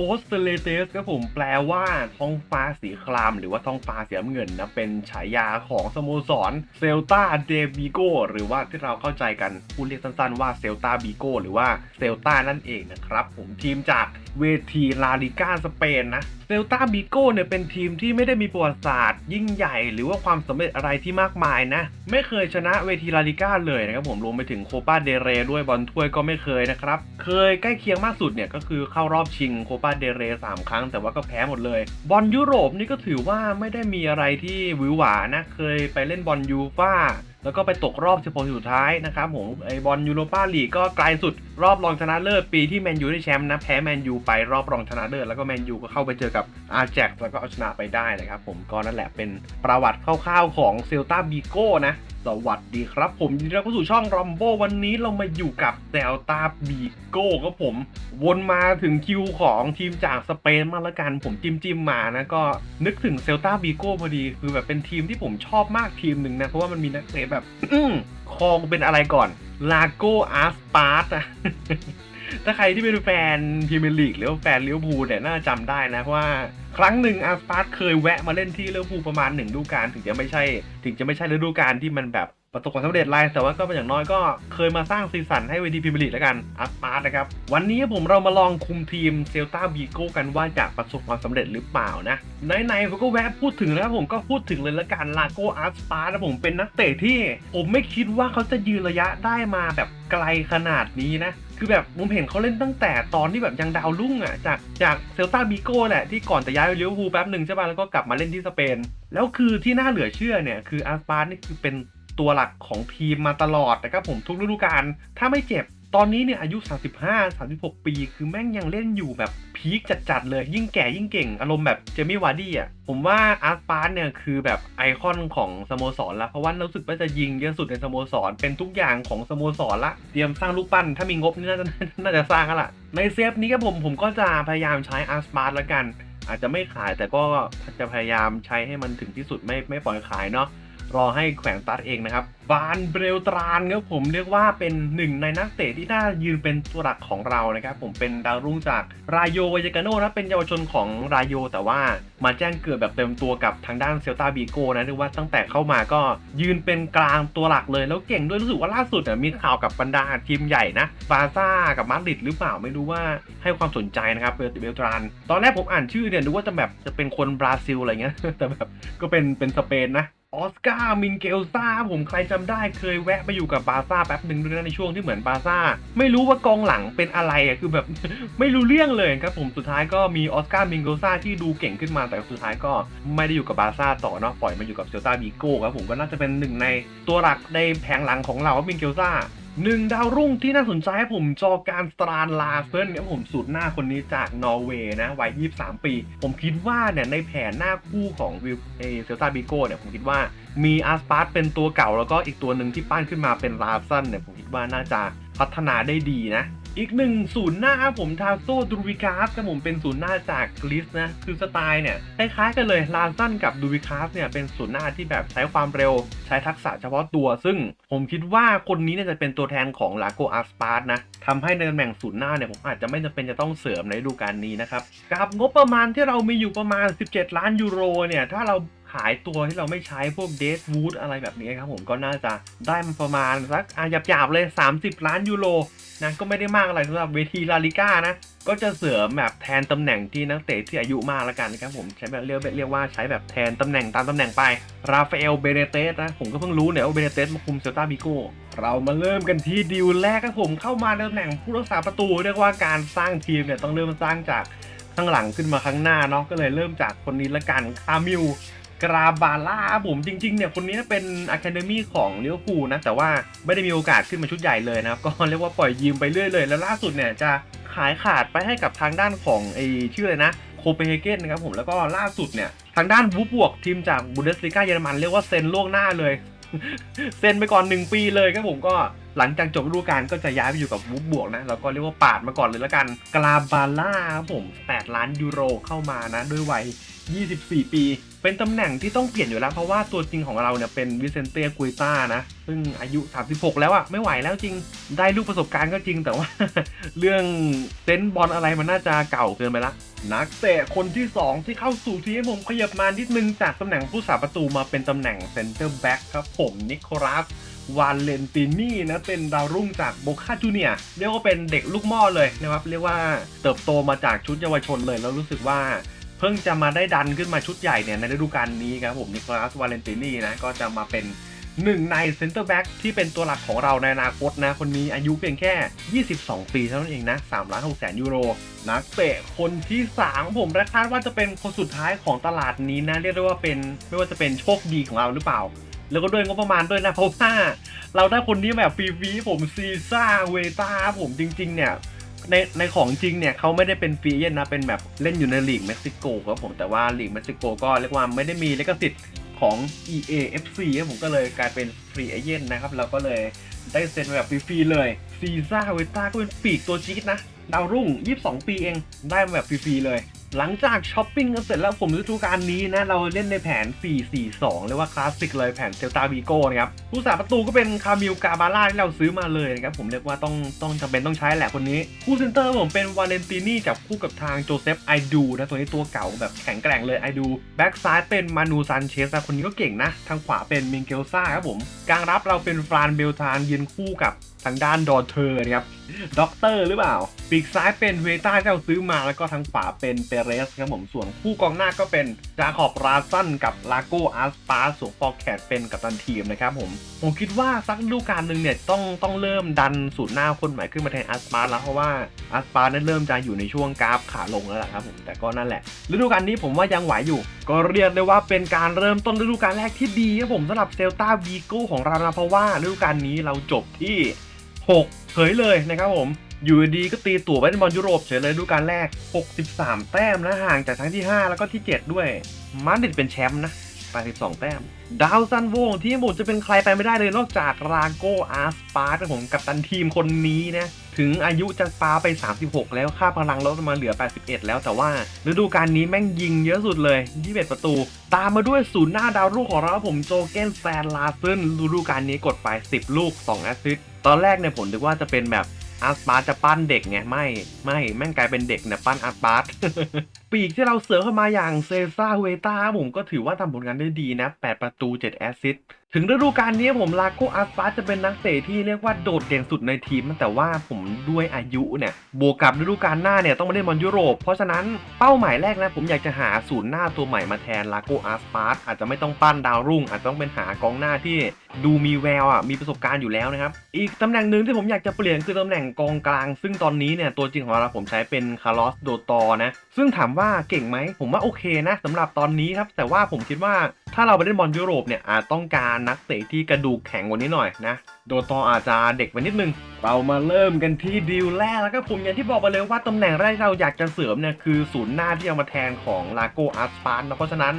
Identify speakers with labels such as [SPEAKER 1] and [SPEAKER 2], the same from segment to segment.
[SPEAKER 1] โอสเตเลเตสครับผมแปลว่าท้องฟ้าสีคราม หรือว่าท้องฟ้าสีน้ำเงินนะ เป็นฉายาของสโมสรเซลตาเดบิโกหรือว่าที่เราเข้าใจกันพูดเรียกสั้นๆว่าเซลตาบิโกหรือว่าเซลตานั่นเองนะครับ ผมทีมจากเวทีลาลิก้าสเปนนะเซลตาบิโกเนี่ยเป็นทีมที่ไม่ได้มีประวัติศาสตร์ยิ่งใหญ่ หรือว่าความสำเร็จอะไรที่มากมายนะ ไม่เคยชนะเวทีลาลิก้าเลยนะครับผมรวมไปถึงโคปาเดเรด้วยบอลถ้วยก็ไม่เคยนะครับ เคยใกล้เคียงมากสุดเนี่ยก็คือเข้ารอบชิงโคปาเดเรสามครั้งแต่ว่าก็แพ้หมดเลย บอลยุโรปนี่ก็ถือว่าไม่ได้มีอะไรที่หวือหวานะ เคยไปเล่นบอลยูฟ่าแล้วก็ไปตกรอบ16สุดท้ายนะครับผมไอบอลยูโรปาลีกก็ไกลสุดรอบรองชนะเลิศปีที่แมนยูได้แชมป์นะแพ้แมนยูไปรอบรองชนะเลิศแล้วก็แมนยูก็เข้าไปเจอกับอาแจ็กแล้วก็เอาชนะไปได้นะครับผมก็นั่นแหละเป็นประวัติคร่าวๆของเซลตาบีโก้นะ สวัสดีครับ ผมยินดีต้อนรับเข้าสู่ช่องรอมโบวันนี้เรามาอยู่กับเซลตาบีโก้ครับผม วนมาถึงคิวของทีมจากสเปนมาและกันผมจิ้มจิ้มมานะก็นึกถึงเซลตาบีโก้พอดี คือแบบเป็นทีมที่ผมชอบมากทีมหนึ่งนะ เพราะว่ามันมีนักเตะแบบอื้อคองเป็นอะไรก่อนลาโกอาร์สปาร์ตอะ ถ้าใครที่เป็นแฟนพรีเมียร์ลีกหรือว่าแฟนลิเวอร์พูลเนี่ยน่าจะจำได้นะเพราะว่าครั้งหนึ่งอาร์สปาร์ตเคยแวะมาเล่นที่ลิเวอร์พูลประมาณหนึ่งฤดูกาลถึงจะไม่ใช่ ถึงจะไม่ใช่ฤดูกาลที่มันแบบประสบความสำเร็จไรแต่ว่าก็เป็นอย่างน้อยก็เคยมาสร้างสีสันให้เวทีพรีเมียร์ลีกแล้วกันอาร์สปาร์ตนะครับ วันนี้ผมเรามาลองคุมทีมเซลตาบีโก้กันว่าจะประสบความสำเร็จหรือเปล่านะไหนๆผมก็แวะพูดถึงแล้วผมก็พูดถึงเลยละกันลาโกอาร์สปาร์ตนะผมเป็นนักเตะที่ ผมไม่คิดว่าเขาจะยืนระยะได้มาแบบไกลขนาดนี้นะ คือแบบผมเห็นเขาเล่นตั้งแต่ตอนที่แบบยังดาวรุ่งอะจากจากเซลตาบิโก้แหละที่ก่อนจะย้ายไปลิเวอร์พูลแป๊บหนึ่งใช่ป่ะแล้วก็กลับมาเล่นที่สเปน แล้วคือที่น่าเหลือเชื่อเนี่ยคืออาร์สปาร์นี่คือเป็นตัวหลักของทีมมาตลอดนะครับผมทุกฤดูกาลถ้าไม่เจ็บ ตอนนี้เนี่ยอายุ 35 36 ปี คือแม่งยังเล่นอยู่แบบพีคจัดๆเลย ยิ่งแก่ยิ่งเก่ง อารมณ์แบบเจมี่วาร์ดี้อะ ผมว่าอาร์ตปาร์เนี่ยคือแบบไอคอนของสโมสรละ เพราะว่ารู้สึกว่าจะยิงเยอะสุดในสโมสร เป็นทุกอย่างของสโมสรละ เตรียมสร้างลูกปั้น ถ้ามีงบนี่น่าจะน่าจะสร้างแล้วล่ะในเซฟนี้ก็ผมผมก็จะพยายามใช้อาร์ตปาร์ละกัน อาจจะไม่ขายแต่ก็จะพยายามใช้ให้มันถึงที่สุดไม่ไม่ปล่อยขายเนาะ รอให้แขวงตัดเองนะครับบานเบรลตรานครับผมเรียกว่าเป็นหนึ่งในนักเตะที่น่ายืนเป็นตัวหลักของเรานะครับผมเป็นดาวรุ่งจากรายโยวายกาโนนะเป็นเยาวชนของรายโย แต่ว่ามาแจ้งเกิดแบบเต็มตัวกับทางด้านเซลตาบีโกนะเรียกว่าตั้งแต่เข้ามาก็ยืนเป็นกลางตัวหลักเลย แล้วเก่งด้วยรู้สึกว่าล่าสุดเนี่ยมีข่าวกับบรรดาทีมใหญ่นะบาซ่ากับมาดริดหรือเปล่าไม่รู้ว่าให้ความสนใจนะครับเบลตรานตอนแรกผมอ่านชื่อเนี่ยนึกว่าจะแบบจะเป็นคนบราซิลอะไรเงี้ยแต่แบบก็เป็นเป็นสเปนนะ ออสการ์มินเกลซาผมใครจำได้เคยแวะไปอยู่กับบาซ่าแป๊บหนึ่งด้วยนะในช่วงที่เหมือนบาซ่า ไม่รู้ว่ากองหลังเป็นอะไรอะคือแบบ ไม่รู้เรื่องเลยครับผมสุดท้ายก็มีออสการ์มินเกลซาที่ดูเก่งขึ้นมาแต่สุดท้ายก็ไม่ได้อยู่กับบาซ่าต่อเนาะปล่อยมาอยู่กับเซลตาบีโก้ครับผมก็น่าจะเป็นหนึ่งในตัวหลักในแผงหลังของเรามินเกลซา หนึ่งดาวรุ่งที่น่าสนใจให้ผมจอการสตรานลาเซนครับผมสุดหน้าคนนี้จากนอร์เวย์นะวัย 23 ปี ผมคิดว่าเนี่ยในแผนหน้าคู่ของวิวเอเซลตาบิโก้เนี่ยผมคิดว่ามีอาร์สปาร์ตเป็นตัวเก่าแล้วก็อีกตัวหนึ่งที่ปั้นขึ้นมาเป็นลาเซนเนี่ยผมคิดว่าน่าจะพัฒนาได้ดีนะอีกหนึ่งศูนย์หน้าครับผมทาโซดูวิคาสครับผมเป็นศูนย์หน้าจากกรีซนะคือสไตล์เนี่ยคล้ายๆกันเลยลาซันกับดูวิคาสเนี่ยเป็นศูนย์หน้าที่แบบใช้ความเร็ว ใช้ทักษะเฉพาะตัว ซึ่งผมคิดว่าคนนี้เนี่ยจะเป็นตัวแทนของลาโกอาสปาร์ตนะทำให้ในตำแหน่งศูนย์หน้าเนี่ยผมอาจจะไม่จำเป็นจะต้องเสริมในฤดูกาลนี้นะครับกับงบประมาณที่เรามีอยู่ประมาณ 17 ล้านยูโรเนี่ยถ้าเราขายตัวที่เราไม่ใช้พวกเดสวูดอะไรแบบนี้ครับผมก็น่าจะได้มาประมาณสักอะหยาบๆเลย 30 ล้านยูโร นะก็ไม่ได้มากอะไรสำหรับเวทีลาลิก้านะ ก็จะเสริมแบบแทนตำแหน่งที่นักเตะที่อายุมากแล้วกันนะครับผมใช้แบบเรียกเรียกว่าใช้แบบแทนตำแหน่งตามตำแหน่งไป ราฟาเอล เบเนเตสนะ ผมก็เพิ่งรู้เนี่ยว่าเบเนเตสมาคุมเซลตาบิโกเรามาเริ่มกันที่ดิวแรกครับผมเข้ามาในตำแหน่งผู้รักษาประตู เรียกว่าการสร้างทีมเนี่ยต้องเริ่มสร้างจากข้างหลังขึ้นมาข้างหน้าเนาะก็เลยเริ่มจากคนนี้ละกันคามิล กราบาล่าผมจริงๆเนี่ยคนนี้เป็นอะคาเดมี่ของลิเวอร์พูลนะแต่ว่าไม่ได้มีโอกาสขึ้นมาชุดใหญ่เลยนะครับ ก็เรียกว่าปล่อยยืมไปเรื่อยเลย แล้วล่าสุดเนี่ยจะขายขาดไปให้กับทางด้านของไอชื่ออะไรนะโคเปนเฮเกนนะครับผมแล้วก็ล่าสุดเนี่ยทางด้านวูบวกทีมจากบูเดสลิก้าเยอรมันเรียกว่าเซ็นล่วงหน้าเลย เซ็นไปก่อน 1 ปีเลยครับผมก็ หลังจากจบฤดูกาลก็จะย้ายไปอยู่กับวูฟบวกนะเราก็เรียกว่าปาดมาก่อนเลยละกันกลาบาล่าครับผม 8 ล้านยูโรเข้ามานะ ด้วยวัย 24 ปี เป็นตำแหน่งที่ต้องเปลี่ยนอยู่แล้ว เพราะว่าตัวจริงของเราเนี่ยเป็นวิเซนเต้กุยต้านะ ซึ่งอายุ 36 แล้วอะไม่ไหวแล้วจริง ได้ลูกประสบการณ์ก็จริงแต่ว่า เรื่องเซนส์บอลอะไรมันน่าจะเก่าเกินไปละนักเตะคนที่ 2 ที่เข้าสู่ทีมผมขยับมานิดนึงจากตำแหน่งผู้สาประตูมาเป็นตำแหน่งเซนเตอร์แบ็กครับผมนิโคลัส วานเลนตินี่นะเป็นดาวรุ่งจากโบคาจูเนียเรียกว่าเป็นเด็กลูกหม่อเลยนะครับ เรียกว่าเติบโตมาจากชุดเยาวชนเลย แล้วรู้สึกว่าเพิ่งจะมาได้ดันขึ้นมาชุดใหญ่เนี่ยในฤดูกาลนี้ครับผมนิโคลัสวาเลนตินี่นะก็จะมาเป็นหนึ่งในเซนเตอร์แบ็กที่เป็นตัวหลักของเราในอนาคตนะ คนนี้อายุเพียงแค่ 22 ปีเท่านั้นเองนะ3ล้าน6แสนยูโร นักเตะคนที่ 3 ผมคาดว่าจะเป็นคนสุดท้ายของตลาดนี้นะ เรียกได้ว่าเป็นไม่ว่าจะเป็นโชคดีของเราหรือเปล่า แล้วก็ด้วยงบประมาณด้วยนะเพราะว่าเราได้คนนี้แบบฟรีๆผมซีซ่าเวต้าผมจริง ๆ เนี่ยในในของจริงเนี่ยเขาไม่ได้เป็นฟรีเอเจนนะเป็นแบบเล่นอยู่ในลีกเม็กซิโกครับผมแต่ว่าลีกเม็กซิโกก็เรียกว่าไม่ได้มีลิขสิทธิ์ของ EAFC ครับผมก็เลยกลายเป็นฟรีเอเจนนะครับเราก็เลยได้เซ็นแบบฟรีๆเลยซีซ่าเวต้าก็เป็นปีกตัวจี๊ดนะ ดาวรุ่ง 22 ปีเองได้มาแบบฟรีๆเลย หลังจากช้อปปิ้งกันเสร็จแล้วผมฤดูกาลนี้นะ เราเล่นในแผน 4-4-2 เรียกว่าคลาสสิกเลยแผนเซลตาวีโก้นะครับผู้สาประตูก็เป็นคามิลกาบาร่าที่เราซื้อมาเลยนะครับ ผมเรียกว่าต้องต้องจำเป็นต้องใช้แหละคนนี้ คู่เซนเตอร์ผมเป็นวาเลนตินี่จับคู่กับทางโจเซฟไอดูนะตัวนี้ตัวเก่าแบบแข็งแกร่งเลยไอดูแบ็กซ้ายเป็นมานูซันเชสนะคนนี้ก็เก่งนะ ทางขวาเป็นมิงเกลซ่าครับผมกลางรับเราเป็นฟรานเบลทานยืนคู่กับทางด้านดอเทอร์นะครับด็อกเตอร์หรือเปล่า ปีกซ้ายเป็นเวต้าที่เราซื้อมาแล้วก็ทางขวาเป็นเปเรสครับผมส่วนคู่กองหน้าก็เป็นจาคอบราซันกับลาโกอาร์สปาส่วนฟอร์แคดเป็นกัปตันทีมนะครับผม ผมคิดว่าสักฤดูกาลหนึ่งเนี่ยต้องต้องเริ่มดันสูตรหน้าคนใหม่ขึ้นมาแทนอาร์สปาแล้วเพราะว่าอาร์สปาเนั้นเริ่มจะอยู่ในช่วงกราฟขาลงแล้วล่ะครับผมแต่ก็นั่นแหละฤดูกาลนี้ผมว่ายังไหวอยู่ ก็เรียกได้ว่าเป็นการเริ่มต้นฤดูกาลแรกที่ดีครับผมสำหรับเซลตาวีโก้ของเรานะเพราะว่าฤดูกาลนี้เราจบที่ 6เผยเลยนะครับผมอยู่ดีๆก็ตีตั๋วไปในบอลยุโรปเฉยเลยดูการแรก 63 แต้มนะห่างจากทั้งที่ 5 แล้วก็ที่ 7 ด้วย มาดริดเป็นแชมป์นะ 82 แต้ม ดาวซันโวงที่ญี่ปุ่นจะเป็นใครไปไม่ได้เลยนอกจากราโกอาร์สปาร์ตผมกับตันทีมคนนี้นะ ถึงอายุจะปาไป 36 แล้วค่าพลังลดมาเหลือ 81 แล้วแต่ว่าฤดูกาลนี้แม่งยิงเยอะสุดเลย21ประตู ตามมาด้วยศูนย์หน้าดาวรุ่งของเราผมโจเกนแซนลาซึนฤดูกาลนี้กดไป 10 ลูก 2 แอสซิสตตอนแรกเนี่ยผมนึกว่าจะเป็นแบบ อาร์ตบาร์จะปั้นเด็กไงไม่ไม่แม่งกลายเป็นเด็กเนี่ยปั้นอาร์ตบาร์ปีกที่เราเสริมเข้ามาอย่างเซซ่าเวต้าผมก็ถือว่าทำผลงานได้ดีนะ 8 ประตู 7 แอสซิสต์ ถึงฤดูกาลนี้ผมลาโกอาร์ฟาจะเป็นนักเตะที่เรียกว่าโดดเด่นสุดในทีม แต่ว่าผมด้วยอายุเนี่ย บวกกับฤดูกาลหน้าเนี่ย ต้องมาเล่นบอลยุโรป เพราะฉะนั้นเป้าหมายแรกนะผมอยากจะหาศูนย์หน้าตัวใหม่มาแทนลาโกอาร์ฟาอาจจะไม่ต้องปั้นดาวรุ่ง อาจจะต้องเป็นหากองหน้าที่ดูมีแววอะมีประสบการณ์อยู่แล้วนะครับ อีกตำแหน่งหนึ่งที่ผมอยากจะเปลี่ยนคือตำแหน่งกองกลาง ซึ่งตอนนี้เนี่ยตัวจริงของเราผมใช้เป็นคาร์ลอสโดตอนะซึ่งถามว่าเก่งไหมผมว่าโอเคนะสำหรับตอนนี้ครับแต่ว่าผมคิดว่าถ้าเราไปเล่นบอลยุโรปเนี่ยอาจต้องการนักเตะที่กระดูกแข็งกว่านี้หน่อยนะ โดตออาจจะเด็กไปนิดนึง เรามาเริ่มกันที่ดีลแรกแล้วก็ผมอย่างที่บอกไปเลยว่าตำแหน่งแรกเราอยากจะเสริมเนี่ยคือศูนย์หน้าที่เอามาแทนของลาโกอาร์สปาร์นะเพราะฉะนั้น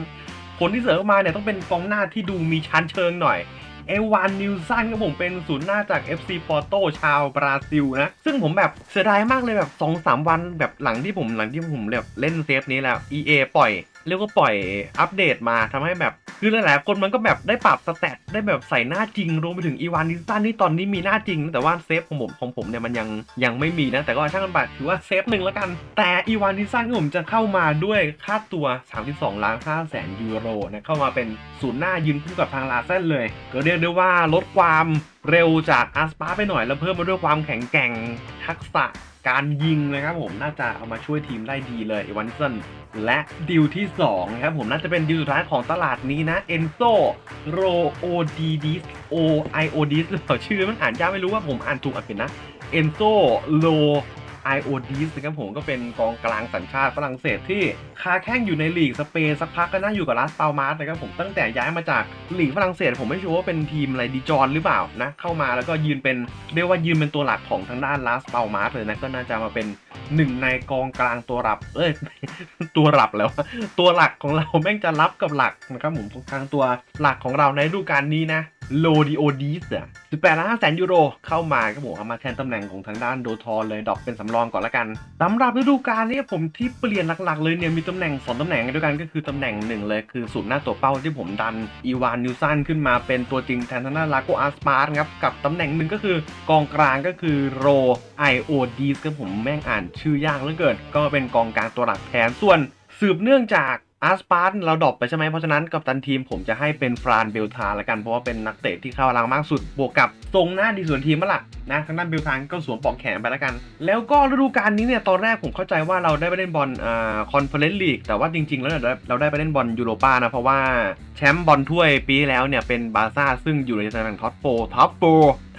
[SPEAKER 1] คนที่เสริมมาเนี่ยต้องเป็นกองหน้าที่ดูมีชั้นเชิงหน่อยเอวานนิวซันก็ผมเป็นศูนย์หน้าจาก FC Porto ชาวบราซิลนะ ซึ่งผมแบบเสียดายมากเลยแบบ2อสวันแบบหลังที่ผมหลังที่ผมแบบเล่นเซฟนี้แล้ว EA ปล่อย เรียกว่าปล่อยอัปเดตมาทำให้แบบคือหลายๆคนมันก็แบบได้ปรับสแตทได้แบบใส่หน้าจริงรวมไปถึงอีวานนิวซันที่ตอนนี้มีหน้าจริง แต่ว่าเซฟของผมของผมเนี่ยมันยังยังไม่มีนะแต่ก็ช่างกันไปถือว่าเซฟหนึ่งแล้วกัน แต่อีวานนิวซันที่ผมจะเข้ามาด้วยค่าตัว 32 ล้าน5แสนยูโรนะเข้ามาเป็นศูนย์หน้ายืนคู่กับทางลาเซนเลย ก็เรียกได้ว่าลดความเร็วจากอาร์สปาไปหน่อยแล้วเพิ่มมาด้วยความแข็งแกร่งทักษะการยิงนะครับผมน่าจะเอามาช่วยทีมได้ดีเลยอีวานนิวซันและดิวที่2นะครับผมน่าจะเป็นดิวสุดท้ายของตลาดนี้นะเอนโซโรโอดีดิสโอไอโอดิสหรือเปล่าชื่อมันอ่านยากไม่รู้ว่าผมอ่านถูกอะเป็นนะเอนโซโล ไอโอดิสนะครับผมก็เป็นกองกลางสัญชาติฝรั่งเศสที่คาแข้งอยู่ในลีกสเปนสักพักก็น่าอยู่กับลาสปามาสนะครับผมตั้งแต่ย้ายมาจากลีกฝรั่งเศส ผมไม่ชัวร์ว่าเป็นทีมอะไรดิจอนหรือเปล่านะเข้ามาแล้วก็ยืนเป็นเรียกว่ายืนเป็นตัวหลักของทางด้านลาสปามาสเลยนะก็น่าจะมาเป็นหนึ่งในกองกลางตัวรับ เอ้ย ตัวรับแล้ว ตัวหลักของเราแม่งจะรับกับหลักนะครับผมทางตัวหลักของเราในฤดูกาลนี้นะ โลดิโอดีสอะ18ล้าน5แสนยูโร เข้ามาครับผมเอามาแทนตำแหน่งของทางด้านโดทอนเลยดรอปเป็นสำรองก่อนละกันสำหรับฤดูกาลนี้ผมที่เปลี่ยนหลักๆเลยเนี่ยมีตำแหน่งสองตำแหน่งด้วยกันก็คือตำแหน่งหนึ่งเลยคือศูนย์หน้าตัวเป้าที่ผมดันอีวานนิวซันขึ้นมาเป็นตัวจริงแทนทางด้านลาโกอาสปาร์ครับกับตำแหน่งหนึ่งก็คือกองกลางก็คือโรไอโอดีสครับผมแม่งอ่านชื่อยากเหลือเกิน ก็เป็นกองกลางตัวหลักแทนส่วนสืบเนื่องจาก อาร์สปาร์เราดรอปไปใช่ไหมเพราะฉะนั้นกับตันทีมผมจะให้เป็นฟรานเบลทาละกันเพราะว่าเป็นนักเตะที่เข้ารังมากสุดบวกกับทรงหน้าดีส่วนทีมมาละนะทางด้านเบลทานก็สวมปลอกแขนไปละกัน แล้วก็ฤดูกาลนี้เนี่ยตอนแรกผมเข้าใจว่าเราได้ไปเล่นบอลอ่าคอนเฟอเรนซ์ลีกแต่ว่าจริง ๆ แล้วเนี่ยเราได้ไปเล่นบอลยูโรป้านะเพราะว่าแชมป์บอลถ้วยปีแล้วเนี่ยเป็นบาร์ซ่าซึ่งอยู่ในตำแหน่งท็อปโฟท็อปโฟ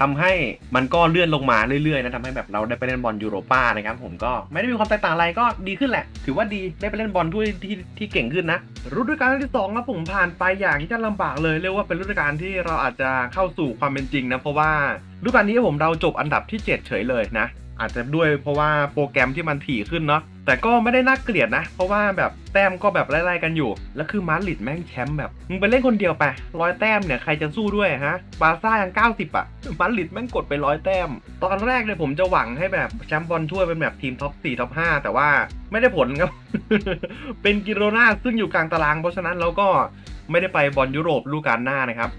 [SPEAKER 1] ทำให้มันก็เลื่อนลงมาเรื่อยๆนะทำให้แบบเราได้ไปเล่นบอลยูโรป้านะครับผมก็ไม่ได้มีความแตกต่างอะไรก็ดีขึ้นแหละ ถือว่าดีได้ไปเล่นบอลถ้วยที่ที่เก่งขึ้นนะฤดูกาลที่สองครับผมผ่านไปอย่างที่จะลำบากเลยเรียกว่าเป็นฤดูกาลที่เราอาจจะเข้าสู่ความเป็นจริงนะเพราะว่าฤดูกาลนี้ผมเราจบอันดับที่ 7 เฉยเลยนะ อาจจะด้วยเพราะว่าโปรแกรมที่มันถี่ขึ้นเนาะแต่ก็ไม่ได้น่าเกลียดนะ เพราะว่าแบบแต้มก็แบบไล่ๆกันอยู่ แล้วคือมาดริดแม่งแชมป์แบบมึงไปเล่นคนเดียวไปร้อยแต้มเนี่ยใครจะสู้ด้วยฮะบาร์ซ่ายัง90 อะมาดริดแม่งกดไปร้อยแต้ม ตอนแรกเนี่ยผมจะหวังให้แบบแชมป์บอลถ้วยเป็นแบบทีมท็อป4ท็อป5แต่ว่าไม่ได้ผลครับ เป็นกิโรนาซึ่งอยู่กลางตาราง เพราะฉะนั้นเราก็ไม่ได้ไปบอลยุโรปฤดูกาลหน้านะครับ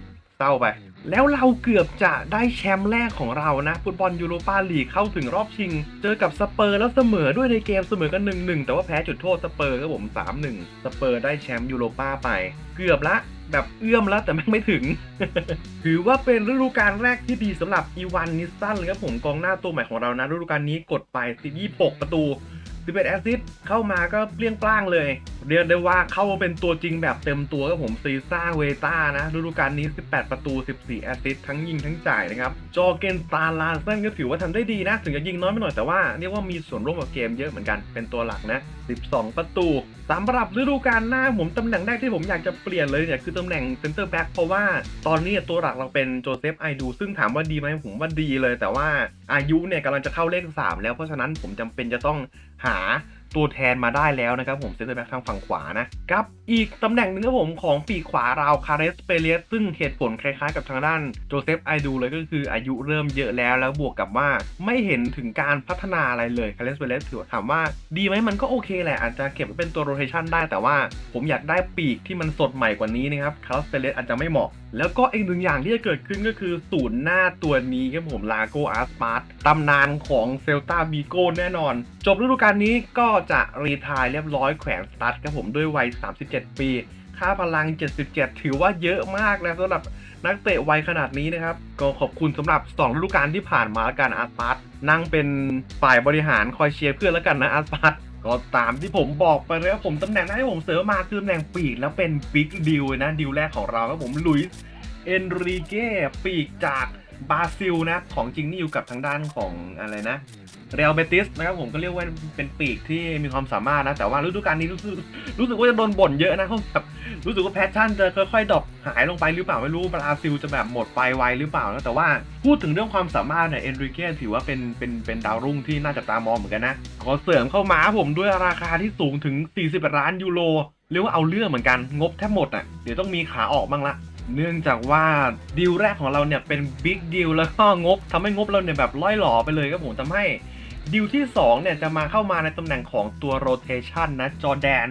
[SPEAKER 1] เศร้าไป แล้วเราเกือบจะได้แชมป์แรกของเรานะ ฟุตบอลยูโรปาลีกเข้าถึงรอบชิง เจอกับสเปอร์แล้วเสมอด้วยในเกมเสมอกัน 1-1 แต่ว่าแพ้จุดโทษสเปอร์ครับผม 3-1 สเปอร์ได้แชมป์ยูโรปาไป เกือบละแบบเอื้อมแล้วแต่แม่งไม่ถึง ถือว่าเป็นฤดูกาลแรกที่ดีสำหรับอีวานนิสตันเลยครับผมกองหน้าตัวใหม่ของเรานะฤดูกาลนี้กดไป26ประตู 11 แอสซิสต์เข้ามาก็เปลี่ยงปล้างเลย เรียกได้ว่าเข้ามาเป็นตัวจริงแบบเต็มตัวครับผมซีซ่าเวต้านะฤดูกาลนี้ 18 ประตู 14 แอสซิสต์ทั้งยิงทั้งจ่ายนะครับจอเกนตาลาเซนก็ถือว่าทำได้ดีนะ ถึงจะยิงน้อยไปหน่อยแต่ว่าเรียกว่ามีส่วนร่วมกับเกมเยอะเหมือนกันเป็นตัวหลักนะ 12 ประตูสำหรับฤดูกาลหน้าผมตำแหน่งแรกที่ผมอยากจะเปลี่ยนเลยเนี่ยคือตำแหน่งเซนเตอร์แบ็กเพราะว่าตอนนี้ตัวหลักเราเป็นโจเซฟไอดู ซึ่งถามว่าดีไหมผมว่าดีเลย แต่ว่าอายุเนี่ยกำลังจะเข้าเลข 3 แล้วเพราะฉะนั้นผมจำเป็นจะต้องหา ตัวแทนมาได้แล้วนะครับผมเซนเตอร์แบ็กทางฝั่งขวานะครับอีกตำแหน่งหนึ่งครับผมของปีขวาเราคาเรสเปเลียสซึ่งเหตุผลคล้ายๆกับทางด้านโจเซฟไอดูเลยก็คืออายุเริ่มเยอะแล้วแล้วบวกกับว่าไม่เห็นถึงการพัฒนาอะไรเลยคาเรสเปเลียสถือว่าถามว่าดีไหมมันก็โอเคแหละอาจจะเก็บเป็นตัวโรเทชันได้แต่ว่าผมอยากได้ปีกที่มันสดใหม่กว่านี้นะครับคาเรสเปเลียสอาจจะไม่เหมาะ แล้วก็อีกหนึ่งอย่างที่จะเกิดขึ้นก็คือศูนย์หน้าตัวนี้ครับผมลาโกอาร์สปาร์ตตำนานของเซลตาบีโกแน่นอน จบฤดูกาลนี้ก็จะรีทายเรียบร้อยแขวนสตาร์ทครับผมด้วยวัย 37 ปี ค่าพลัง 77 ถือว่าเยอะมากนะสำหรับนักเตะวัยขนาดนี้นะครับ ก็ขอบคุณสำหรับ2ฤดูกาลที่ผ่านมาแล้วกันอาร์สปาร์ตนั่งเป็นฝ่ายบริหารคอยเชียร์เพื่อนแล้วกันนะอาร์สปาร์ต ก็ตามที่ผมบอกไปเลยว่าผมตำแหน่งที่ผมเสริมมาคือตำแหน่งปีกแล้วเป็นบิ๊กดิวนะดิวแรกของเราครับผมลุยส์เอนริเก้ปีกจาก บราซิลนะของจริงนี่อยู่กับทางด้านของอะไรนะเรอัลเบติสนะครับผมก็เรียกว่าเป็นปีกที่มีความสามารถนะแต่ว่าฤดูกาลนี้รู้สึกรู้สึกว่าจะโดนบ่นเยอะนะเขาแบบรู้สึกว่าแพชชั่นจะค่อยๆดรอปหายลงไปหรือเปล่าไม่รู้บราซิลจะแบบหมดไปไวหรือเปล่านะแต่ว่าพูดถึงเรื่องความสามารถเนี่ยเอนริเก้ถือว่าเป็นเป็นเป็นดาวรุ่งที่น่าจับตามองเหมือนกันนะขอเสริมเข้ามาผมด้วยราคาที่สูงถึง 40 ล้านยูโรเรียกว่าเอาเรื่องเหมือนกันงบแทบหมดอะเดี๋ยวต้องมีขาออกบ้างละ เนื่องจากว่าดีลแรกของเราเนี่ยเป็นบิ๊กดีลแล้วก็งบทำให้งบเราเนี่ยแบบล่อยหลอไปเลยครับผมทำให้ดีลที่2เนี่ยจะมาเข้ามาในตำแหน่งของตัวโรเทชันนะจอแดน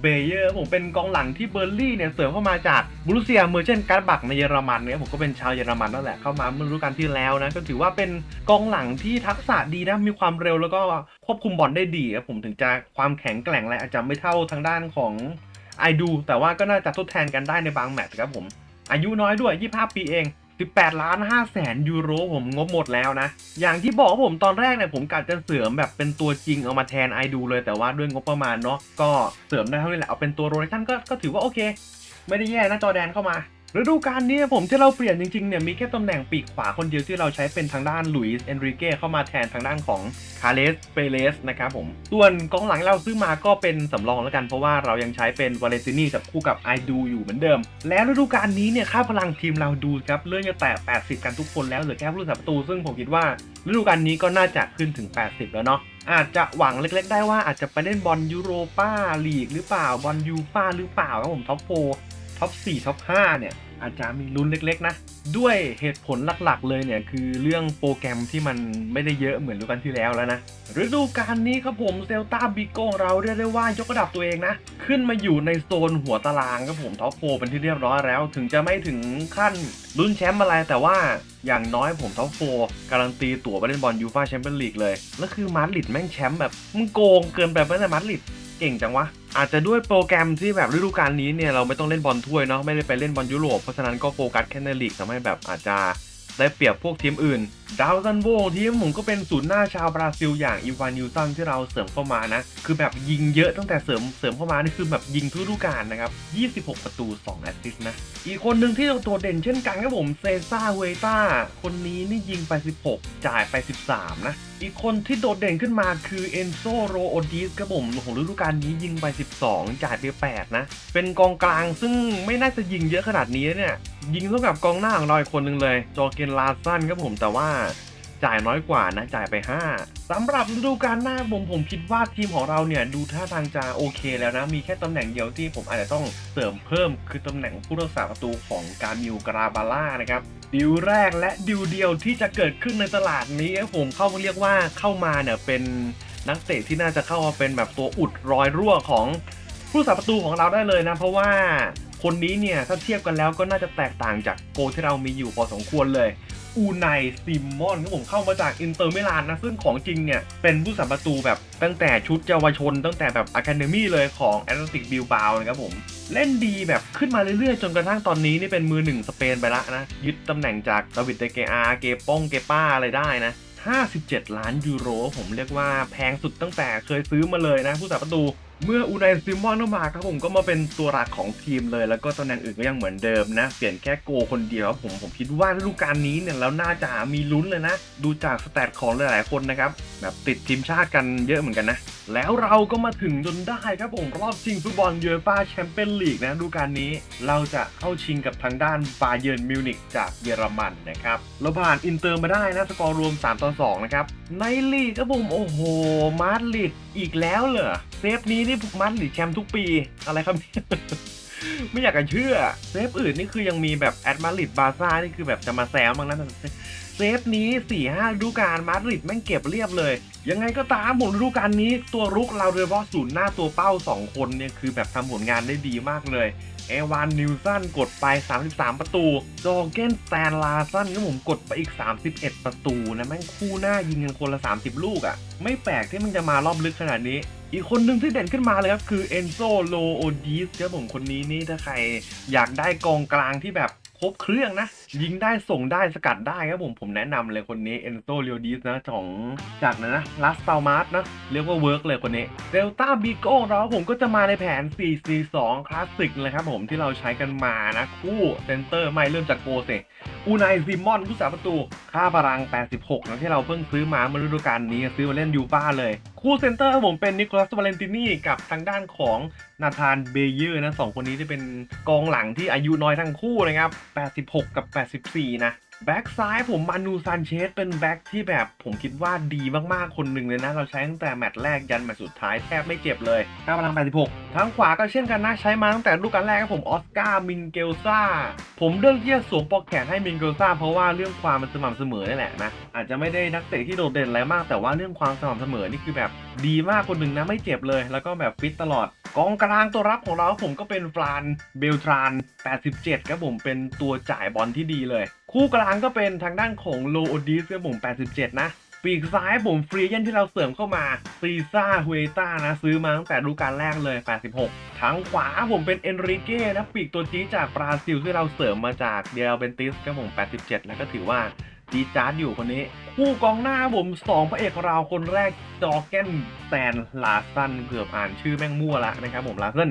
[SPEAKER 1] เบเยอร์ผมเป็นกองหลังที่เบอร์ลี่เนี่ยเสริมเข้ามาจากบรูเซียเมอร์เชนการ์บักในเยอรมันเนี่ยผมก็เป็นชาวเยอรมันนั่นแหละเข้ามาเมื่อฤดูกาลที่แล้วนะก็ถือว่าเป็นกองหลังที่ทักษะดีนะมีความเร็วแล้วก็ควบคุมบอลได้ดีครับผมถึงจะความแข็งแกร่งอะไรอาจจะไม่เท่าทางด้านของไอดู แต่ว่าก็น่าจะทดแทนกันได้ในบางแมตช์ครับผม อายุน้อยด้วย 25 ปีเอง 18 ล้าน5แสนยูโรผมงบหมดแล้วนะ อย่างที่บอกว่าผมตอนแรกเนี่ยผมกะจะเสริมแบบเป็นตัวจริงเอามาแทนไอดูเลยแต่ว่าด้วยงบประมาณเนาะก็เสริมได้เท่านี้แหละเอาเป็นตัวโรเทชันก็ก็ถือว่าโอเค ไม่ได้แย่นะจอแดนเข้ามา ฤดูกาลนี้ผมที่เราเปลี่ยนจริงๆเนี่ยมีแค่ตำแหน่งปีกขวาคนเดียวที่เราใช้เป็นทางด้านลุยส์เอนริเก้เข้ามาแทนทางด้านของคาเลสเปเลสนะครับผม ส่วนกองหลังเราซื้อมาก็เป็นสำรองแล้วกัน เพราะว่าเรายังใช้เป็นวาเลนตินีกับคู่กับไอดูอยู่เหมือนเดิม แล้วฤดูกาลนี้เนี่ยค่าพลังทีมเราดูครับเลื่อนจะแตะ 80 กันทุกคนแล้วเหลือแค่ผู้รักษาประตู ซึ่งผมคิดว่าฤดูกาลนี้ก็น่าจะขึ้นถึง 80 แล้วเนาะอาจจะหวังเล็กๆ ได้ว่าอาจจะไปเล่นบอลยูโรป้าลีกหรือเปล่าบอลยูฟ่าหรือเปล่าครับผมท็อปโฟ ท็อป4ท็อป5เนี่ยอาจจะมีลุ้นเล็กๆนะ ด้วยเหตุผลหลักๆเลยเนี่ยคือเรื่องโปรแกรมที่มันไม่ได้เยอะเหมือนฤดูกาลที่แล้วแล้วนะ ฤดูกาลนี้ครับผมเซลตาบิโก้เราเรียกได้ว่ายกระดับตัวเองนะ ขึ้นมาอยู่ในโซนหัวตารางครับผมท็อปโฟเป็นที่เรียบร้อยแล้ว ถึงจะไม่ถึงขั้นลุ้นแชมป์อะไรแต่ว่าอย่างน้อยผมท็อปโฟการันตีตั๋วไปเล่นบอลยูฟ่าแชมเปี้ยนลีกเลย แล้วคือมาดริดแม่งแชมป์แบบมึงโกงเกินไปไมเนี่มาดริด เก่งจังวะ อาจจะด้วยโปรแกรมที่แบบฤดูกาลนี้เนี่ยเราไม่ต้องเล่นบอลถ้วยเนาะไม่ได้ไปเล่นบอลยุโรปเพราะฉะนั้นก็โฟกัสแค่ในลีกทำให้แบบอาจจะได้เปรียบพวกทีมอื่น ดาวซันโวทีมผมก็เป็นศูนย์หน้าชาวบราซิลอย่างอีวานนิวตันที่เราเสริมเข้ามานะ คือแบบยิงเยอะตั้งแต่เสริมเสริมเข้ามานี่คือแบบยิงทุกฤดูกาลนะครับ 26 ประตู 2 แอสซิสต์นะ อีกคนหนึ่งที่โดดเด่นเช่นกันครับผมเซซ่าเวต้าคนนี้นี่ยิงไป 16 จ่ายไป 13 นะ อีกคนที่โดดเด่นขึ้นมาคือเอนโซโรโอดิสครับผมของฤดูกาลนี้ยิงไป 12 จ่ายไป 8 นะ เป็นกองกลางซึ่งไม่น่าจะยิงเยอะขนาดนี้เนี่ยยิงเท่ากับกองหน้าของเราอีกคนหนึ่งเลย จอเกนลาสันครับผมแต่ว่าจ่ายน้อยกว่านะจ่ายไป 5สำหรับฤดูกาลหน้าผมผมคิดว่าทีมของเราเนี่ยดูท่าทางจะโอเคแล้วนะ มีแค่ตำแหน่งเดียวที่ผมอาจจะต้องเสริมเพิ่มคือตำแหน่งผู้รักษาประตูของการมิวกราบาล่านะครับดิวแรกและดิวเดียวที่จะเกิดขึ้นในตลาดนี้ผมเข้าเรียกว่าเข้ามาเนี่ยเป็นนักเตะที่น่าจะเข้ามาเป็นแบบตัวอุดรอยรั่วของผู้รักษาประตูของเราได้เลยนะ เพราะว่าคนนี้เนี่ยถ้าเทียบกันแล้วก็น่าจะแตกต่างจากโกที่เรามีอยู่พอสมควรเลย อูไนซิมมอนครับผมเข้ามาจากอินเตอร์มิลานนะซึ่งของจริงเนี่ยเป็นผู้สาประตูแบบตั้งแต่ชุดเยาวชน ตั้งแต่แบบอะคาเดมี่เลยของแอตเลติกบิลบาวนะครับผมเล่นดีแบบขึ้นมาเรื่อยๆ จนกระทั่งตอนนี้นี่เป็นมือหนึ่งสเปนไปละนะ ยึดตำแหน่งจากดาวิดเดเกอาเกป้งเกป้าอะไรได้นะ 57 ล้านยูโร ผมเรียกว่าแพงสุดตั้งแต่เคยซื้อมาเลยนะผู้สาประตู เมื่ออูไนซิมอนเข้ามาครับผมก็มาเป็นตัวหลักของทีมเลย แล้วก็ตำแหน่งอื่นก็ยังเหมือนเดิมนะ เปลี่ยนแค่โกคนเดียวครับผมผมคิดว่าฤดูกาลนี้เนี่ยแล้วน่าจะมีลุ้นเลยนะ ดูจากสแตทของหลายๆคนนะครับแบบติดทีมชาติกันเยอะเหมือนกันนะ แล้วเราก็มาถึงจนได้ครับผมรอบชิงฟุตบอลยูฟ่าแชมเปี้ยนลีกนะดูกาลนี้ เราจะเข้าชิงกับทางด้านบาเยิร์นมิวนิกจากเยอรมันนะครับเราผ่านอินเตอร์มาได้นะสกอร์รวม 3 ต่อ 2 นะครับ ในลีกครับผมโอ้โห มาดริดอีกแล้วเหรอเซฟนี้นี่มาดริดแชมป์ทุกปีอะไรครับเนี่ยไม่อยากจะเชื่อเซฟอื่นนี่คือยังมีแบบแอดมาดริดบาซ่านี่คือแบบจะมาแซวบ้างนะ เซฟนี้4ี่ห้าดูกาลมาดริดแม่งเก็บเรียบเลย ยังไงก็ตามผมดูกาลนี้ตัวรุกเราโดยเฉพาะศูนย์หน้าตัวเป้า 2 คนเนี่ยคือแบบทำผลงานได้ดีมากเลยเอวานนิวสันกดไป 33 ประตู จอเกนสแตนลาสันก็ผมกดไปอีก 31 ประตูนะแม่งคู่หน้ายิงกันคนละ 30 ลูกอะ่ะ ไม่แปลกที่มันจะมารอบลึกขนาดนี้ อีกคนหนึ่งที่เด่นขึ้นมาเลยครับ คือเอนโซโลโอดิสครับผมคนนี้นี่ถ้าใครอยากได้กองกลางที่แบบ ครบเครื่องนะ ยิงได้ส่งได้สกัดได้ครับผมผมแนะนำเลยคนนี้เอนโซโลดิสนะของจากนะนะลัสเปามาร์นะ เรียกว่าเวิร์กเลยคนนี้เดลต้าบีโก้เราผมก็จะมาในแผน 4-4-2 คลาสสิกเลยครับผมที่เราใช้กันมานะ คู่เซนเตอร์ไม่เริ่มจากโกเซอูนายซิมอนผู้สาประตู ค่าพลัง 86 นะที่เราเพิ่งซื้อมาเมื่อฤดูกาลนี้ซื้อมาเล่นยูฟ่าเลย คู่เซนเตอร์ผมเป็นนิโคลัสวาเลนตินีกับทางด้านของนาธานเบเยอร์นะสองคนนี้จะเป็นกองหลังที่อายุน้อยทั้งคู่นะครับ 86 กับ 84 นะ แบ็กซ้ายผมมานูซานเชสเป็นแบ็กที่แบบผมคิดว่าดีมากๆ คนหนึ่งเลยนะ เราใช้ตั้งแต่แมตช์แรกยันแมตช์สุดท้ายแทบไม่เจ็บเลยค่าพลัง86 ทั้งขวาก็เช่นกันนะ ใช้มาตั้งแต่ลูกการแรกครับผมออสการ์มินเกลซ่าผมเลือกที่จะสวมปลอกแขนให้มินเกลซ่าเพราะว่าเรื่องความมันสม่ำเสมอนี่แหละนะอาจจะไม่ได้นักเตะที่โดดเด่นอะไรมาก แต่ว่าเรื่องความสม่ำเสมอนี่คือแบบดีมากคนหนึ่งนะไม่เจ็บเลย แล้วก็แบบฟิตตลอดกองกลางตัวรับของเราผมก็เป็นฟรานเบลทราน 87ครับผมเป็นตัวจ่ายบอลที่ดีเลย คู่กลางก็เป็นทางด้านของโลโอดิสครับผม 87 นะ ปีกซ้ายผมฟรีเยนที่เราเสริมเข้ามาซีซ่าฮุเอต้านะ ซื้อมาตั้งแต่ฤดูกาลแรกเลย 86 ทางขวาผมเป็นเอนริเก้นะ ปีกตัวจี้จากบราซิลที่เราเสริมมาจากเดลเบนติสครับผม 87 แล้วก็ถือว่าดีจาร์ดอยู่คนนี้ คู่กองหน้าผมสองพระเอกเราคนแรกจอแกนแซนลาสันเกือบอ่านชื่อแม่งมั่วละนะครับผมลาสัน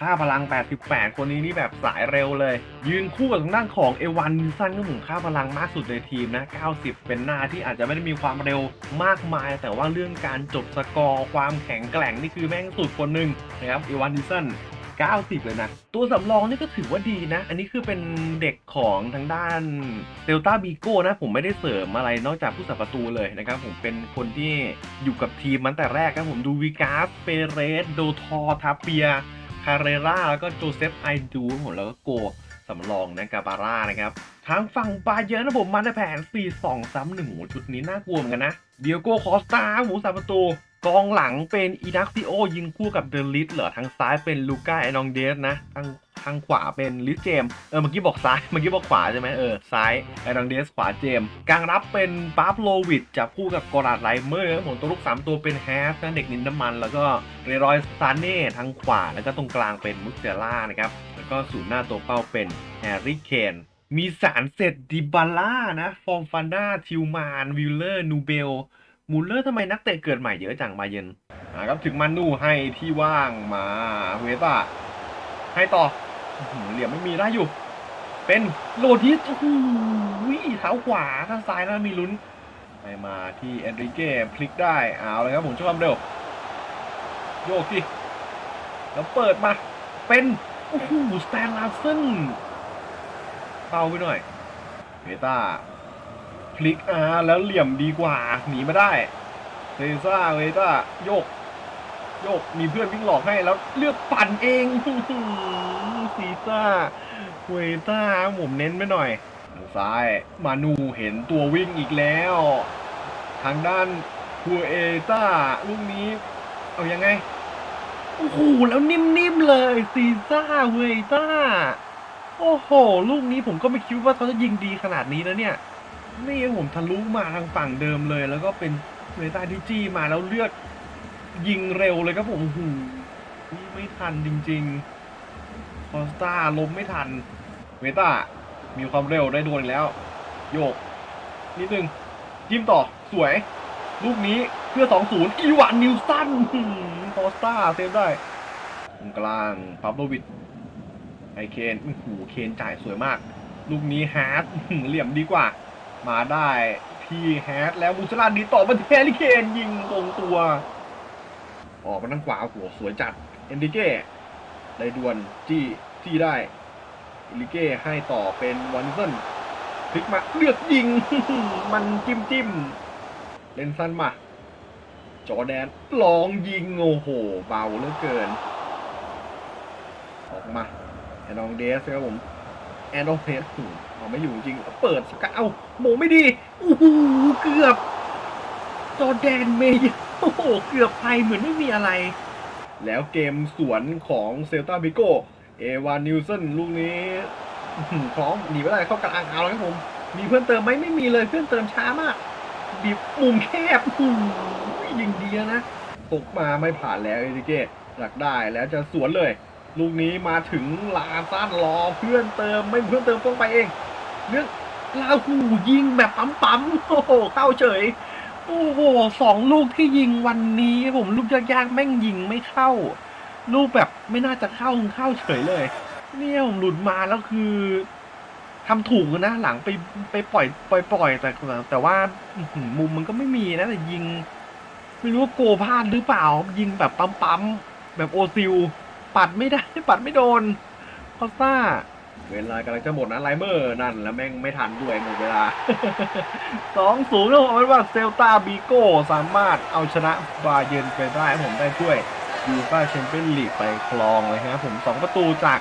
[SPEAKER 1] ค่าพลัง 88 คนนี้นี่แบบสายเร็วเลย ยืนคู่กับทางด้านของเอวันนิสันก็หมุนค่าพลังมากสุดในทีมนะ 90 เป็นหน้าที่อาจจะไม่ได้มีความเร็วมากมาย แต่ว่าเรื่องการจบสกอร์ความแข็งแกร่งนี่คือแม่งสุดคนหนึ่งนะครับเอวันนิสัน90 เลยนะ ตัวสำรองนี่ก็ถือว่าดีนะ อันนี้คือเป็นเด็กของทางด้านเซลตาบีโก้นะ ผมไม่ได้เสริมอะไรนอกจากผู้สับประตูเลยนะครับ ผมเป็นคนที่อยู่กับทีมมันแต่แรกครับผมดูวิกาสเปเรส โดทอทาเปียาเรราแล้วก็โจเซฟไอดูผมแล้วก็โกสำรองนะกาบาร่านะครับทางฝั่งบาเยอร์นะผมมาในแผน 4 2 3 1โหชุดนี้น่ากลัวเหมือนกันนะ เดียโก้คอสตาหมูสามประตูกองหลังเป็นอินักซิโอยิงคู่กับเดลิสเหรอทางซ้ายเป็นลูก้าไอนองเดสนะทาง ทางขวาเป็นลิสเจม เออเมื่อกี้บอกซ้ายเมื่อกี้บอกขวาใช่ไหมเออซ้ายไอนองเดสขวาเจม กลางรับเป็นปาร์ฟโลวิดจับคู่กับกอราดไลเมอร์ผมตัวลูก 3 ตัวเป็นแฮสนะเด็กนินน้ำมัน แล้วก็เรรอยซานเน่ทางขวา แล้วก็ตรงกลางเป็นมุสเตล่านะครับแล้วก็ศูนย์หน้าตัวเป้าเป็นแฮร์รี่เคนมีสารเสร็จดิบาล่านะฟอร์มฟันดาทิวมานวิลเลอร์นูเบลมูลเลอร์ทำไมนักเตะเกิดใหม่เยอะจังมาเย็นอ่าครับถึงมานูให้ที่ว่างมาเวต้าให้ต่อ เหลี่ยมไม่มีได้อยู่ เป็นโลดิสโอ้โหเท้าขวาข้างซ้ายนะมีลุ้น ไปมาที่เอนริเก้พลิกได้เอาเลยครับผมช่วยความเร็ว โยกดิแล้วเปิดมา เป็นโอ้โหสแตนลาเซนเป้าไปหน่อยเบต้าพลิกอาแล้วเหลี่ยมดีกว่า หนีไมาได้เซซ่าเวต้าโยก โยกมีเพื่อนวิ่งหลอกให้แล้วเลือกปั่นเองซีซ่าเวต้าผมเน้นไปหน่อยทางซ้าย มานูเห็นตัววิ่งอีกแล้ว ทางด้านคูเอต้าลูกนี้ เอายังไง โอ้โห แล้วนิ่มๆเลยซีซ่าเวต้า โอ้โห ลูกนี้ผมก็ไม่คิดว่าเขาจะยิงดีขนาดนี้นะเนี่ย นี่ผมทะลุมาทางฝั่งเดิมเลย แล้วก็เป็นเวต้าที่จี้มาแล้วเลือก ยิงเร็วเลยครับผมโอ้โหไม่ทันจริงๆคอสตาล้มไม่ทัน เวต้า มีความเร็วได้ดวลอีกแล้ว โยก นิดนึงยิ้มต่อสวย ลูกนี้เพื่อ 2-0 อีวานนิวสันคอสตาเซฟได้ตรงกลางปาโลวิดไอเคนโอ้โหเคนจ่ายสวยมาก ลูกนี้ฮาร์ดเหลี่ยมดีกว่า มาได้ที่แฮร์ดแล้วมูซาลาดีต่อมาแฮร์รี่เคนยิงตรงตัว ออกมาทางขวาโอ้โหสวยจัด เอนริเก้ได้ดวลจี้จี้ได้เอนริเก้ให้ต่อเป็นวานิสันพลิกมาเลือกยิง มันจิ้มจิ้มเล่นสั้นมาจอแดนลองยิงโอ้โห เบาเหลือเกิน ออกมาแอนองเดสครับผมแอนองเดสโอ้โหเอาไม่อยู่จริง เปิดสกัดเอ้าโมไม่ดีโอ้โหเกือบ จอแดนเมย์ โอ้โห เกือบไปเหมือนไม่มีอะไร แล้วเกมสวนของเซลตาบิโกเอวานนิวสันลูกนี้อื้อหือพร้อมหนีไม่ได้เข้ากลางเอาแล้วครับผม มีเพื่อนเติมไหมไม่มีเลยเพื่อนเติมช้ามาก บีบมุมแคบยิงดีนะตกมาไม่ผ่านแล้วเอติเกตหลักได้แล้วจะสวนเลย ลูกนี้มาถึงลาซันรอเพื่อนเติมไม่มีเพื่อนเติมต้องไปเองเรื่องลาหูยิงแบบปั๊มๆโอ้โหเข้าเฉย โอ้โหสองลูกที่ยิงวันนี้ผมลูกยากๆแม่งยิงไม่เข้า ลูกแบบไม่น่าจะเข้าเข้าเฉยเลย เนี่ยผมหลุดมาแล้วคือทำถูกนะหลังไปไปปล่อยปล่อยปล่อยแต่แต่ว่ามุมมันก็ไม่มีนะแต่ยิง ไม่รู้ว่าโกพลาดหรือเปล่า ยิงแบบปั๊มปั๊มๆแบบโอซิลปัดไม่ได้ปัดไม่โดนคอสต้า เวลากำลังจะหมดนะไลเมอร์นั่นแล้วแม่งไม่ทันด้วยหมดเวลา สองศูนย์ผมว่าเซลตาบีโก้สามารถเอาชนะบาเยนไปได้ผมได้ถ้วยยูฟ่าแชมเปี้ยนลีกไปครองเลยครับผมสองประตูจาก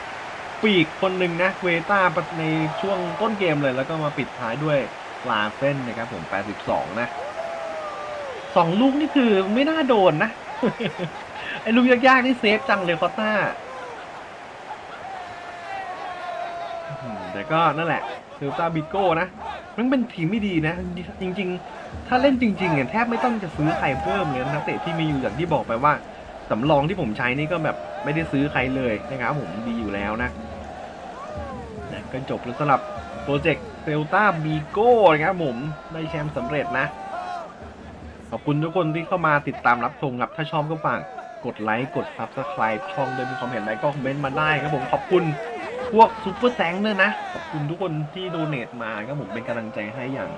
[SPEAKER 1] ปีกคนหนึ่งนะเวต้าในช่วงต้นเกมเลยแล้วก็มาปิดท้ายด้วยลาเฟนนะครับผม 82 นะสองลูกนี่คือไม่น่าโดนนะ ไอ้ลูกยากๆนี่เซฟจังเลยคอต้า อืม แต่ก็นั่นแหละเซลตาบิโก้นะมันเป็นทีมไม่ดีนะ จริง ๆ ถ้าเล่นจริงๆเนี่ยแทบไม่ต้องจะซื้อใครเพิ่มเลยนะนักเตะที่มีอยู่อย่างที่บอกไปว่าสำรองที่ผมใช้นี่ก็แบบไม่ได้ซื้อใครเลยนะครับผมดีอยู่แล้วนะนะก็จบแล้วสำหรับโปรเจกต์เซลตาบิโก้นะครับผมได้แชมป์สำเร็จนะขอบคุณทุกคนที่เข้ามาติดตามรับชมครับ ถ้าชอบก็ฝากกดไลค์ กด subscribe ช่องด้วยมีความเห็นอะไรก็คอมเมนต์มาได้ครับผมขอบคุณ วกซูเปอร์แซงด้วยนะ ขอบคุณทุกคนที่โดเนทมาครับผมเป็นกำลังใจให้อย่าง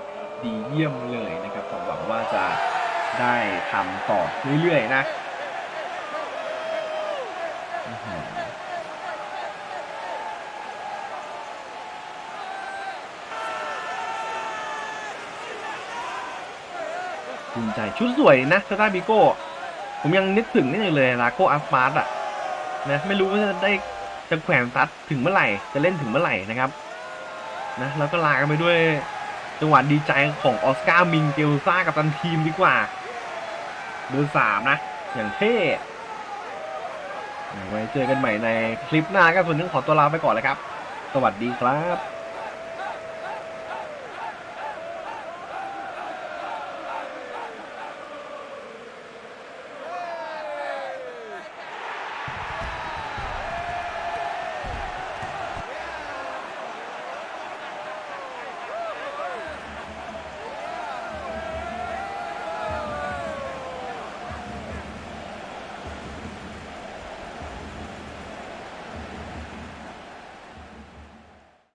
[SPEAKER 1] ดีเยี่ยมเลยนะครับผมหวังว่าจะได้ทำต่อเรื่อยๆนะภูมิใจชุดสวยนะสตาร์บิโก้ ผมยังนึกถึงนี่เลยลาโกอาร์ฟาร์ดอะนะไม่รู้ว่าจะได้ จะแขวนซัดถึงเมื่อไหร่ จะเล่นถึงเมื่อไหร่นะครับ นะแล้วก็ลากันไปด้วยจังหวะดีใจของออสการ์มิงเกลซ่ากับตันทีมดีกว่าเบอร์สามนะ อย่างเท่ไว้เจอกันใหม่ในคลิปหน้าครับส่วนนึงขอตัวลาไปก่อนเลยครับ สวัสดีครับ